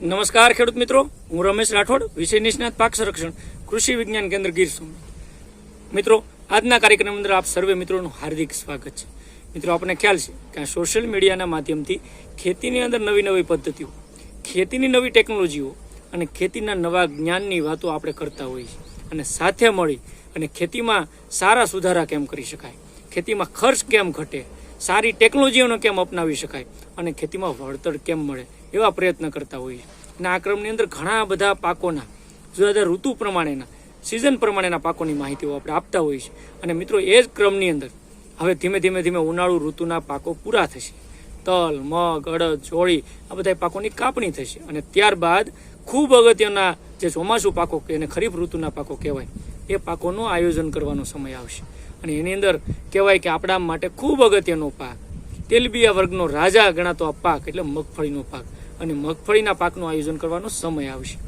નમસ્કાર ખેડૂત મિત્રો. હું રમેશ રાઠોડ, વિષય નિષ્ણાત પાક સંરક્ષણ, કૃષિ વિજ્ઞાન કેન્દ્ર ગીર મિત્રો, આજના કાર્યક્રમ અંદર આપ સર્વે મિત્રોનું હાર્દિક સ્વાગત છે. મિત્રો આપણને ખ્યાલ છે કે સોશિયલ મીડિયાના માધ્યમથી ખેતીની અંદર નવી નવી પદ્ધતિઓ, ખેતીની નવી ટેકનોલોજીઓ અને ખેતીના નવા જ્ઞાનની વાતો આપણે કરતા હોઈએ છીએ. અને સાથે મળી અને ખેતીમાં સારા સુધારા કેમ કરી શકાય, ખેતીમાં ખર્ચ કેમ ઘટે, સારી ટેકનોલોજીઓનો કેમ અપનાવી શકાય અને ખેતીમાં વળતર કેમ મળે એવા પ્રયત્ન કરતા હોઈએ. અને આ ક્રમની અંદર ઘણા બધા પાકોના, જુદા જુદા ઋતુ પ્રમાણેના સિઝન પ્રમાણેના પાકોની માહિતીઓ આપણે આપતા હોઈએ છીએ. અને મિત્રો, એ જ ક્રમની અંદર હવે ધીમે ધીમે ધીમે ઉનાળુ ઋતુના પાકો પૂરા થશે. તલ, મગ, અડદ, ચોળી, આ બધા પાકોની કાપણી થશે. અને ત્યારબાદ ખૂબ અગત્યના જે ચોમાસું પાકો કે એને ખરીફ ઋતુના પાકો કહેવાય, એ પાકોનું આયોજન કરવાનો સમય આવશે. અને એની અંદર કહેવાય કે આપણા માટે ખૂબ અગત્યનો પાક, તેલબિયા વર્ગનો રાજા ગણાતો આ પાક એટલે મગફળીનો પાક. અને મગફળીના પાકનું આયોજન કરવાનો સમય આવશે.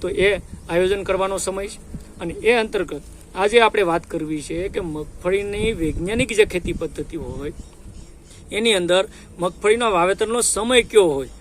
તો એ આયોજન કરવાનો સમય છે. અને એ અંતર્ગત આજે આપણે વાત કરવી છે કે મગફળીની વૈજ્ઞાનિક જે ખેતી પદ્ધતિઓ હોય, એની અંદર મગફળીના વાવેતરનો સમય કયો હોય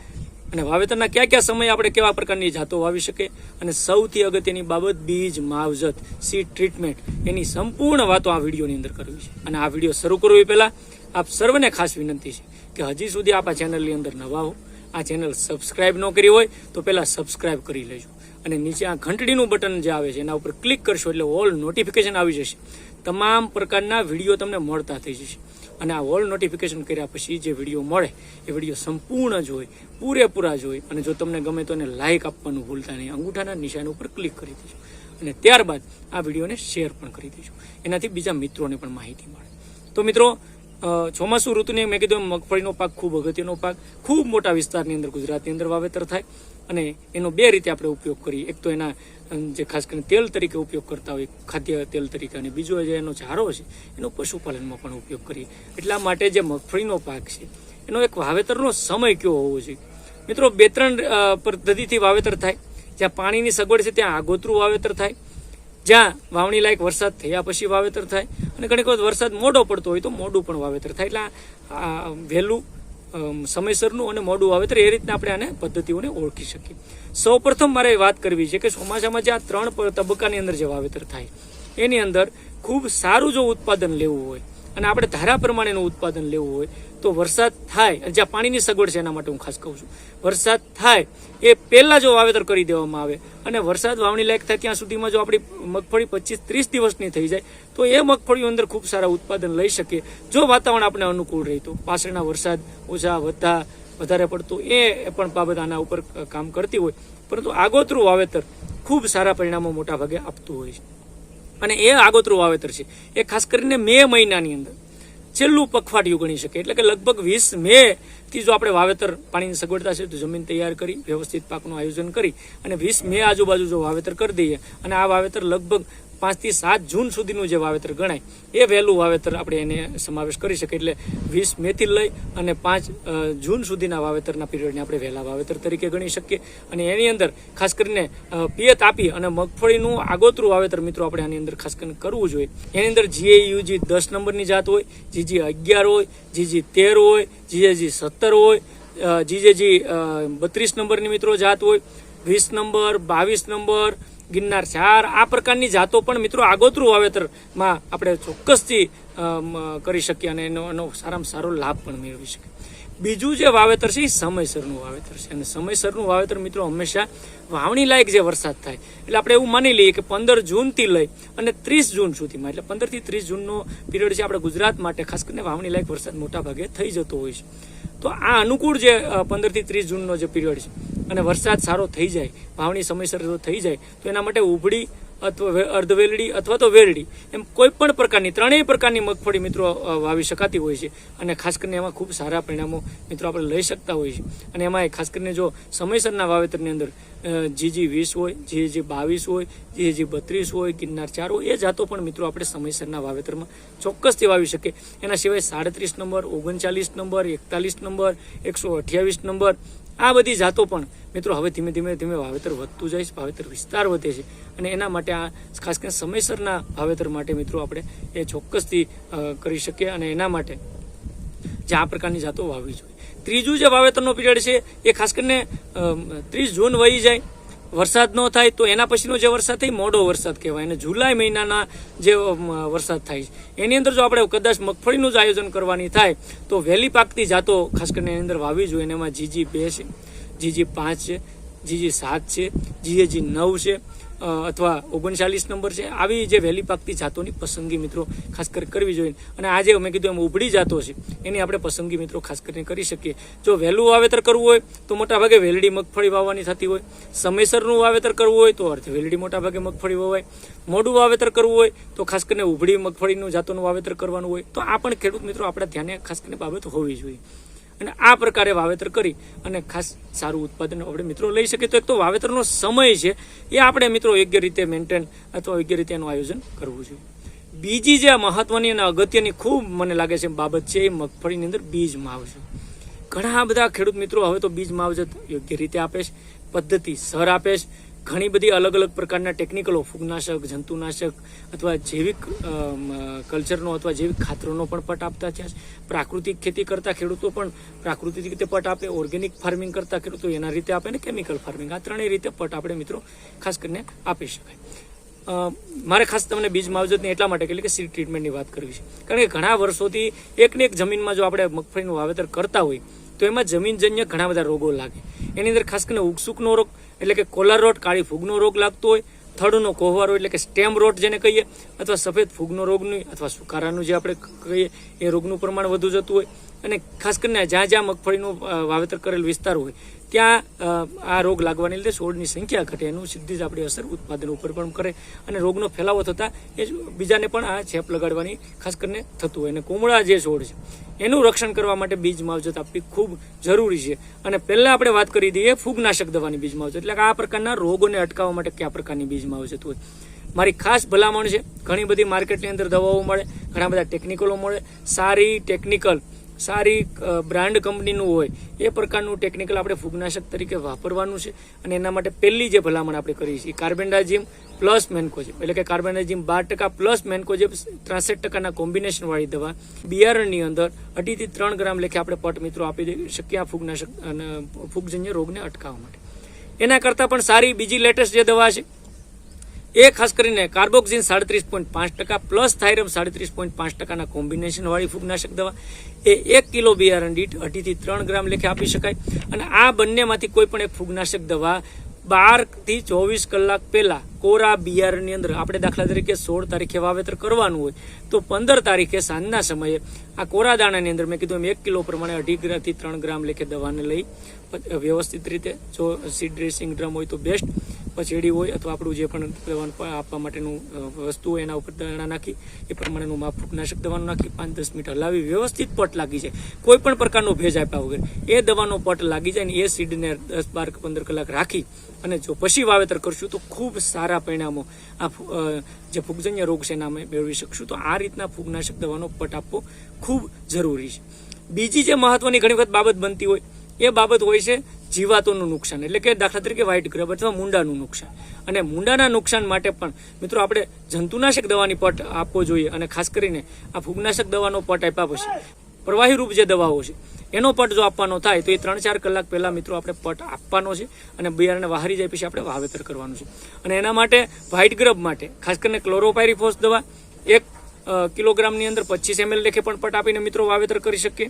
અને વાવેતરના કયા કયા સમયે આપણે કેવા પ્રકારની જાતો વાવી શકીએ અને સૌથી અગત્યની બાબત બીજ, માવજત સીડ ટ્રીટમેન્ટ એની સંપૂર્ણ વાતો આ વિડીયોની અંદર કરવી છે. અને આ વીડિયો શરૂ કરવી પહેલાં આપ સર્વને ખાસ વિનંતી છે કે હજી સુધી આપ આ ચેનલની અંદર નવા હો. આ ચેનલ સબસ્ક્રાઇબ ન કરી હોય તો પહેલાં સબસ્ક્રાઇબ કરી લેજો. અને નીચે આ ઘંટડીનું બટન જે આવે છે, એના ઉપર ક્લિક કરશો એટલે ઓલ નોટિફિકેશન આવી જશે. તમામ પ્રકારના વીડિયો તમને મળતા થઈ જશે. અને આ ઓલ નોટિફિકેશન કર્યા પછી જે વીડિયો મળે, એ વીડિયો સંપૂર્ણ જોઈ પૂરેપૂરા જોઈ અને જો તમને ગમે તો એને લાઇક આપવાનું ભૂલતા નહીં. અંગૂઠાના નિશાન ઉપર ક્લિક કરી દેજો. અને ત્યારબાદ આ વિડીયોને શેર પણ કરી દેજો. એનાથી બીજા મિત્રોને પણ માહિતી મળે. તો મિત્રો ચોમાસું ઋતુની મેં કીધું મગફળીનો પાક, ખૂબ અગત્યનો પાક, ખૂબ મોટા વિસ્તારની અંદર ગુજરાતની અંદર વાવેતર થાય અને એનો બે રીતે આપણે ઉપયોગ કરીએ. એક તો એના જે ખાસ કરીને તેલ તરીકે ઉપયોગ કરતા હોય, ખાદ્ય તેલ તરીકે અને બીજો જે એનો ચારો છે, એનો પશુપાલનમાં પણ ઉપયોગ કરીએ. એટલા માટે જે મગફળીનો પાક છે, એનો એક વાવેતરનો સમય કયો હોવો જોઈએ? મિત્રો, બે ત્રણ પદ્ધતિથી વાવેતર થાય. જ્યાં પાણીની સગવડ છે, ત્યાં આગોતરું વાવેતર થાય. જ્યાં વાવણી લાયક વરસાદ થયા પછી વાવેતર થાય અને ઘણીક વખત વરસાદ મોડો પડતો હોય તો મોડું પણ વાવેતર થાય. એટલે આ- વહેલું સમયસરનું અને મોડું વાવેતર એ રીતના આપણે આને પદ્ધતિઓને ઓળખી શકીએ. સૌ પ્રથમ મારે વાત કરવી છે કે ચોમાસામાં જે આ ત્રણ તબક્કાની અંદર જે વાવેતર થાય, એની અંદર ખૂબ સારું જો ઉત્પાદન લેવું હોય અને આપણે ધારા પ્રમાણેનું ઉત્પાદન લેવું હોય તો વરસાદ થાય. અને જ્યાં પાણીની સગવડ છે એના માટે હું ખાસ કહું છું. વરસાદ થાય એ પહેલાં જો વાવેતર કરી દેવામાં આવે અને વરસાદ વાવણી લાયક થાય ત્યાં સુધીમાં જો આપણી મગફળી પચીસ ત્રીસ દિવસની થઈ જાય તો એ મગફળીઓ અંદર ખૂબ સારા ઉત્પાદન લઈ શકીએ. જો વાતાવરણ આપણે અનુકૂળ રહે તો પાછળના વરસાદ ઓછા, વધતા, વધારે પડતું એ પણ બાબત આના ઉપર કામ કરતી હોય. પરંતુ આગોતરું વાવેતર ખૂબ સારા પરિણામો મોટા ભાગે આપતું હોય છે. અને એ આગોતરું વાવેતર છે. એ ખાસ કરીને મે મહિનાની અંદર. છેલ્લું પખવાડિયું ગણી શકે એટલે કે લગભગ વીસ મે થી જો આપણે વાવેતર પાણીની સગવડતા છે, તો જમીન તૈયાર કરી, વ્યવસ્થિત પાકનું આયોજન કરી અને વીસ મે આજુબાજુ જો વાવેતર કરી દઈએ અને આ વાવેતર લગભગ પાંચથી સાત જૂન સુધીનું જે વાવેતર ગણાય, એ વહેલું વાવેતર આપણે એને સમાવેશ કરી શકીએ. એટલે વીસ મેથી લઈ અને પાંચ જૂન સુધીના વાવેતરના પીરિયડને આપણે વહેલા વાવેતર તરીકે ગણી શકીએ. અને એની અંદર ખાસ કરીને પિયત આપી અને મગફળીનું આગોતરું વાવેતર મિત્રો આપણે આની અંદર ખાસ કરીને કરવું જોઈએ. એની અંદર જીએયુજી દસ નંબરની જાત હોય, જીજી અગિયાર હોય, જીજી તેર હોય, જીજેજી સત્તર હોય જીજેજી બત્રીસ નંબરની મિત્રો જાત હોય, વીસ નંબર, બાવીસ નંબર ગિરનાર ચાર આ પ્રકારની જાતો પણ મિત્રો આગોતરું વાવેતરમાં આપણે ચોક્કસથી કરી શકીએ અને એનો એનો સારામાં સારો લાભ પણ મેળવી શકીએ. બીજું જે વાવેતર છે એ સમયસરનું વાવેતર છે. અને સમયસરનું વાવેતર મિત્રો હંમેશા વાવણી લાયક જે વરસાદ થાય, એટલે આપણે એવું માની લઈએ કે પંદર જૂનથી લઈ અને ત્રીસ જૂન સુધીમાં, એટલે પંદરથી ત્રીસ જૂનનો પીરિયડ છે આપણે ગુજરાત માટે, ખાસ કરીને વાવણી લાયક વરસાદ મોટા ભાગે થઈ જતો હોય છે. તો આ અનુકૂળ જે પંદરથી ત્રીસ જૂનનો જે પીરિયડ છે અને વરસાદ સારો થઈ જાય, વાવણી સમયસર થઈ જાય, તો એના માટે ઉભડી અથવા અર્ધવેલડી અથવા તો વેરડી, એમ કોઈ પણ પ્રકારની, ત્રણેય પ્રકારની મગફળી મિત્રો વાવી શકાતી હોય છે. અને ખાસ કરીને એમાં ખૂબ સારા પરિણામો મિત્રો આપણે લઈ શકતા હોઈએ છીએ અને એમાં ખાસ કરીને જો સમયસરના વાવેતરની અંદર જીજી વીસ હોય જીજી બાવીસ હોય જીજી બત્રીસ હોય, ગિરનાર ચાર હોય, એ જાતો પણ મિત્રો આપણે સમયસરના વાવેતરમાં ચોક્કસથી વાવી શકીએ. એના સિવાય સાડત્રીસ નંબર, ઓગણચાલીસ નંબર, એકતાલીસ નંબર, એકસો અઠ્યાવીસ નંબર આ બધી જાતો પણ મિત્રો હવે ધીમે ધીમે ધીમે વાવેતર વધતું જાય છે, વાવેતર વિસ્તાર વધે છે અને એના માટે આ ખાસ કરીને સમયસરના વાવેતર માટે મિત્રો આપણે એ ચોક્કસથી કરી શકીએ અને એના માટે જે આ પ્રકારની જાતો વાવવી જોઈએ. ત્રીજું જે વાવેતરનો પીરિયડ છે એ ખાસ કરીને ત્રીસ જૂન વહી જાય વરસાદ ન થાય તો એના પછીનો જે વરસાદ થાય મોડો વરસાદ કહેવાય. અને જુલાઈ મહિનાના જે વરસાદ થાય છે. એની અંદર જો આપણે કદાચ મગફળીનું જ આયોજન કરવાની થાય, તો વહેલી પાકતી જાતો ખાસ કરીને એની અંદર વાવી જોઈએ. એમાં જીજી બે છે. જીજી પાંચ છે. જીજી સાત છે. જીએજી નવ છે. અથવા ઓગણચાલીસ નંબર છે, આવી જે વહેલી પાકતી જાતોની પસંદગી મિત્રો ખાસ કરી, કરવી જોઈએ. અને આજે અમે કીધું એમ ઉભડી જાતો છે, એની આપણે પસંદગી મિત્રો ખાસ કરીને કરી શકીએ. જો વહેલું વાવેતર કરવું હોય, તો મોટાભાગે વેલડી મગફળી વાવવાની થતી હોય. સમયસરનું વાવેતર કરવું હોય, તો અર્થ વેલડી મોટાભાગે મગફળી વવાય. મોડું વાવેતર કરવું હોય, તો ખાસ કરીને ઉભડી મગફળીનું જાતોનું વાવેતર કરવાનું હોય. તો આ પણ ખેડૂત મિત્રો આપણા ધ્યાને ખાસ કરીને બાબત હોવી જોઈએ. અને આ પ્રકારે વાવેતર કરી અને ખાસ સારું ઉત્પાદન આપણે મિત્રો લઈ શકીએ. તો એક તો વાવેતરનો સમય છે, એ આપણે મિત્રો યોગ્ય રીતે મેન્ટેન અથવા યોગ્ય રીતે એનું આયોજન કરવું જોઈએ. બીજી જે મહત્વની અને અગત્યની ખૂબ મને લાગે છે બાબત છે, એ મગફળીની અંદર બીજ માવજત ઘણા બધા ખેડૂત મિત્રો હવે તો બીજ માવજત યોગ્ય રીતે આપે છે, પદ્ધતિ સર આપે છે ઘણી બધી અલગ અલગ પ્રકારના ટેકનિકલો ફૂગનાશક, જંતુનાશક અથવા જૈવિક કલ્ચરનો અથવા જૈવિક ખાતરોનો પણ પટ આપતા થયા છે. પ્રાકૃતિક ખેતી કરતા ખેડૂતો પણ પ્રાકૃતિક રીતે પટ આપે ઓર્ગેનિક ફાર્મિંગ કરતા ખેડૂતો એના રીતે આપે ને કેમિકલ ફાર્મિંગ આ ત્રણેય રીતે પટ આપણે મિત્રો ખાસ કરીને આપી શકાય. મારે ખાસ તમને બીજ માવજતની એટલા માટે એટલે કે સીડ ટ્રીટમેન્ટની વાત કરવી છે. કારણ કે ઘણા વર્ષોથી એકને એક જમીનમાં જો આપણે મગફળીનું વાવેતર કરતા હોય, તો એમાં જમીનજન્ય ઘણા બધા રોગો લાગે. એની અંદર ખાસ કરીને ઉકસુકનો રોગ એટલે કે કોલર રોટ, કાળી ફૂગનો રોગ લાગતો હોય, થડનો કોહવારો એટલે કે સ્ટેમ રોટ જેને કહીએ, અથવા સફેદ ફૂગનો રોગની, અથવા સુકારાનું જે આપણે કહીએ, એ રોગનું પ્રમાણ વધુ જતું હોય અને ખાસ કરીને જ્યાં જ્યાં મગફળીનું વાવેતર કરેલ વિસ્તાર હોય, ત્યાં આ રોગ લાગવાને લીધે છોડની સંખ્યા ઘટે, એનું સીધી જ આપણી અસર ઉત્પાદન ઉપર પણ કરે અને રોગનો ફેલાવો થતાં એ બીજાને પણ આ ચેપ લગાડવાની ખાસ કરીને થતું હોય. અને કુમળા જે છોડ છે, એનું રક્ષણ કરવા માટે બીજ માવજત આપવી ખૂબ જરૂરી છે. અને પહેલાં આપણે વાત કરી દઈએ ફૂગનાશક દવાની બીજ માવજત. એટલે કે આ પ્રકારના રોગોને અટકાવવા માટે કયા પ્રકારની બીજ માવજત હોય. મારી ખાસ ભલામણ છે, ઘણી બધી માર્કેટની અંદર દવાઓ મળે, ઘણા બધા ટેકનિકલો મળે. સારી ટેકનિકલ સારી બ્રાન્ડ કંપનીનું હોય, એ પ્રકારનું ટેકનિકલ આપણે ફૂગનાશક તરીકે વાપરવાનું છે અને એના માટે પહેલી જે ભલામણ આપણે કરી છે કાર્બેન્ડાજીમ પ્લસ મેન્કોજેબ એટલે કે કાર્બેન્ડાજીમ બાર ટકા પ્લસ મેન્કોજેબ ત્રાસઠ ટકાના કોમ્બિનેશનવાળી દવા બિયારણની અંદર અઢીથી ત્રણ ગ્રામ લેખે આપણે પટ મિત્રો આપી શકીએ આ ફૂગનાશક અને ફૂગજન્ય રોગને અટકાવવા માટે. એના કરતાં પણ સારી બીજી લેટેસ્ટ જે દવા છે એ ખાસ કરીને કાર્બોક્સિન સાડત્રીસ પોઈન્ટ પાંચ ટકા પ્લસ થાઇરમ સાડત્રીસ પોઈન્ટ પાંચ ટકાના કોમ્બિનેશનવાળી ફૂગનાશક દવા એ એક કિલો બિયારણ દીઠ અઢીથી ત્રણ ગ્રામ લેખે આપી શકાય. અને આ બંનેમાંથી કોઈ પણ એક ફૂગનાશક દવા બારથી ચોવીસ કલાક પહેલાં કોરા બિયારણની અંદર આપણે દાખલા તરીકે સોળ તારીખે વાવેતર કરવાનું હોય તો પંદર તારીખે સાંજના સમયે આ કોરા દાણાની અંદર મેં કીધું એમ એક કિલો પ્રમાણે અઢી ગ્રામથી ત્રણ ગ્રામ લેખે દવાને લઈ વ્યવસ્થિત રીતે જો સીડ ડ્રેસિંગ ડ્રમ હોય તો બેસ્ટ. પછેડી હોય અથવા આપણું જે પણ દવાનું આપવા માટેનું વસ્તુ હોય, એના ઉપર દાણા નાખી, એ પ્રમાણેનું માપ ફૂગનાશક દવાનું નાખી, પાંચ દસ મીટર લાવી, વ્યવસ્થિત પટ લાગી જાય. કોઈ પણ પ્રકારનો ભેજ આપ્યા વગર, એ દવાનો પટ લાગી જાય ને એ સીડને દસ બાર પંદર કલાક રાખી અને જો પછી વાવેતર કરશું તો ખૂબ સારા પરિણામો આ જે ફૂગજન્ય રોગ છે એના અમે મેળવી શકશું. તો આ રીતના ફૂગનાશક દવાનો પટ આપવો ખૂબ જરૂરી છે. બીજી જે મહત્વની ઘણી વખત બાબત બનતી હોય, એ બાબત હોય છે જીવાતોનું નુકસાન, એટલે કે દાખલા તરીકે વ્હાઇટ ગ્રબ અથવા મૂંડાનું નુકસાન. અને મુંડાના નુકસાન માટે પણ, મિત્રો, આપણે જંતુનાશક દવાની પટ આપવો જોઈએ અને ખાસ કરીને આ ફૂગનાશક દવાનો પટ આપ્યા પછી. પ્રવાહી રૂપ જે દવાઓ છે, એનો પટ જો આપવાનો થાય, તો એ ત્રણ ચાર કલાક પહેલા, મિત્રો, આપણે પટ આપવાનો છે અને બિયારણને વહારી જાય પછી આપણે વાવેતર કરવાનું છે. અને એના માટે વ્હાઇટ ગ્રબ માટે, ખાસ કરીને ક્લોરોપાયરીફોસ દવા, એક કિલોગ્રામની અંદર પચીસ એમએલ લેખે પણ પટ આપીને, મિત્રો, વાવેતર કરી શકીએ.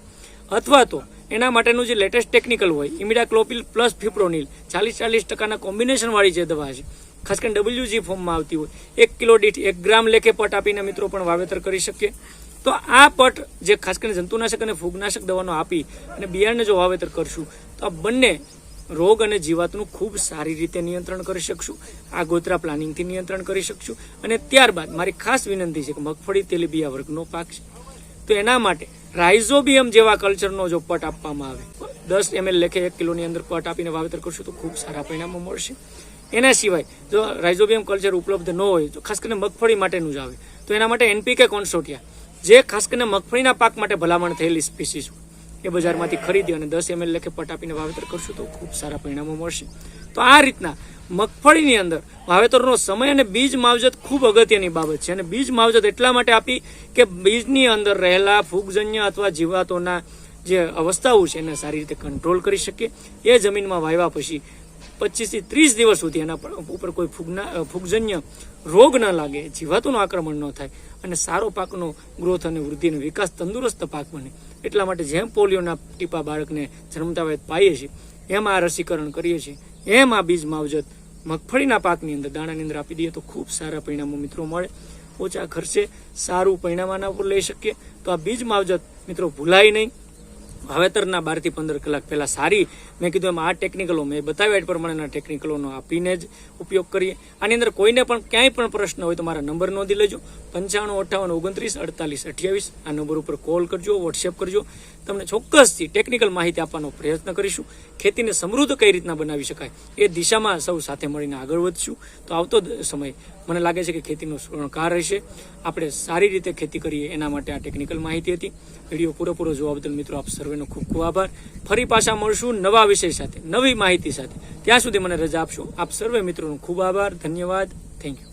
અથવા તો એના માટેનું જે લેટેસ્ટ ટેકનિકલ હોય ઇમિડાક્લોપિલ પ્લસ ફિપ્રોનિલ ચાલીસ ચાલીસ ટકાના કોમ્બિનેશન વાળી જે દવા છે, ખાસ કરીને ડબલ્યુજી ફોર્મમાં આવતી હોય, એક કિલો દીઠ એક ગ્રામ લેખે પટ આપીને મિત્રો પણ વાવેતર કરી શકીએ. તો આ પટ જે ખાસ કરીને જંતુનાશક અને ફૂગનાશક દવાનો આપી અને બિયારણને જો વાવેતર કરશું, તો આ બંને રોગ અને જીવાતનું ખૂબ સારી રીતે નિયંત્રણ કરી શકશું આગોતરા પ્લાનિંગથી નિયંત્રણ કરી શકશું. અને ત્યારબાદ મારી ખાસ વિનંતી છે કે મગફળી તેલીબિયા વર્ગનો પાક છે. તો એના માટે રાઇઝોબિયમ જેવા કલ્ચરનો જો પટ આપવામાં આવે દસ એમએલ લેખે એક કિલોની અંદર પટ આપીને વાવેતર કરશું તો ખૂબ સારા પરિણામો મળશે. એના સિવાય, જો રાઇઝોબિયમ કલ્ચર ઉપલબ્ધ ન હોય, તો ખાસ કરીને મગફળી માટેનું જ આવે. તો એના માટે એનપીકે કોન્સોટિયા, જે ખાસ કરીને મગફળીના પાક માટે ભલામણ થયેલી સ્પીસીસ એ બજારમાંથી ખરીદી અને દસ એમએલ લેખે પટ આપીને વાવેતર કરશું તો ખૂબ સારા પરિણામો મળશે. તો આ રીતના મગફળીની અંદર. વાવેતરનો સમય અને બીજ માવજત ખૂબ અગત્યની બાબત છે. અને બીજ માવજત એટલા માટે આપી કે બીજની અંદર રહેલા ફૂગજન્ય અથવા જીવાતોના જે અવસ્થાઓ છે એને સારી રીતે કંટ્રોલ કરી શકીએ. એ જમીનમાં વાવ્યા પછી પચીસથી ત્રીસ દિવસ સુધી એના ઉપર કોઈ ફૂગના ફૂગજન્ય રોગ ન લાગે, જીવાતોનું આક્રમણ ન થાય અને સારો પાકનો ગ્રોથ અને વૃદ્ધિ અને વિકાસ તંદુરસ્ત પાક બને. એટલા માટે જેમ પોલિયોના ટીપા બાળકને જન્મતા વેત પાઈએ છીએ, એમ આ રસીકરણ કરીએ છીએ. એમ આ બીજ માવજત. મગફળીના પાકની અંદર દાણાની અંદર આપી દઈએ તો ખૂબ સારા પરિણામો મિત્રો મળે. ઓછા ખર્ચે સારું પરિણામ આના ઉપર લઈ શકીએ. તો આ બીજ માવજત મિત્રો ભૂલાય નહીં. વાવેતરના બારથી પંદર કલાક પહેલાં સારી. મેં કીધું એમ આ ટેકનિકલો મેં બતાવ્યા એ પ્રમાણેના ટેકનિકલોનો આપીને જ ઉપયોગ કરીએ. આની અંદર કોઈને પણ ક્યાંય પણ પ્રશ્ન હોય તો મારા નંબર નોંધી લેજો. પંચાણું અઠ્ઠાવન ઓગણત્રીસ, અડતાલીસ, અઠ્યાવીસ આ નંબર ઉપર કોલ કરજો વોટ્સએપ કરજો. તમને ચોક્કસથી ટેકનિકલ માહિતી આપવાનો પ્રયત્ન કરીશું. ખેતીને સમૃદ્ધ કઈ રીતના બનાવી શકાય એ દિશામાં સૌ સાથે મળીને આગળ વધશું. તો આવતો સમય મને લાગે છે કે ખેતીનો શણકાર રહેશે. આપણે સારી રીતે ખેતી કરીએ એના માટે આ ટેકનિકલ માહિતી હતી. વીડિયો પૂરેપૂરો જોવા બદલ મિત્રો આપ સર્વેનો ખૂબ ખૂબ આભાર. ફરી પાછા મળશું નવા વિષય સાથે, નવી માહિતી સાથે. ત્યાં સુધી મને રજા આપશો. આપ સર્વે મિત્રોનો ખૂબ આભાર. ધન્યવાદ. Thank you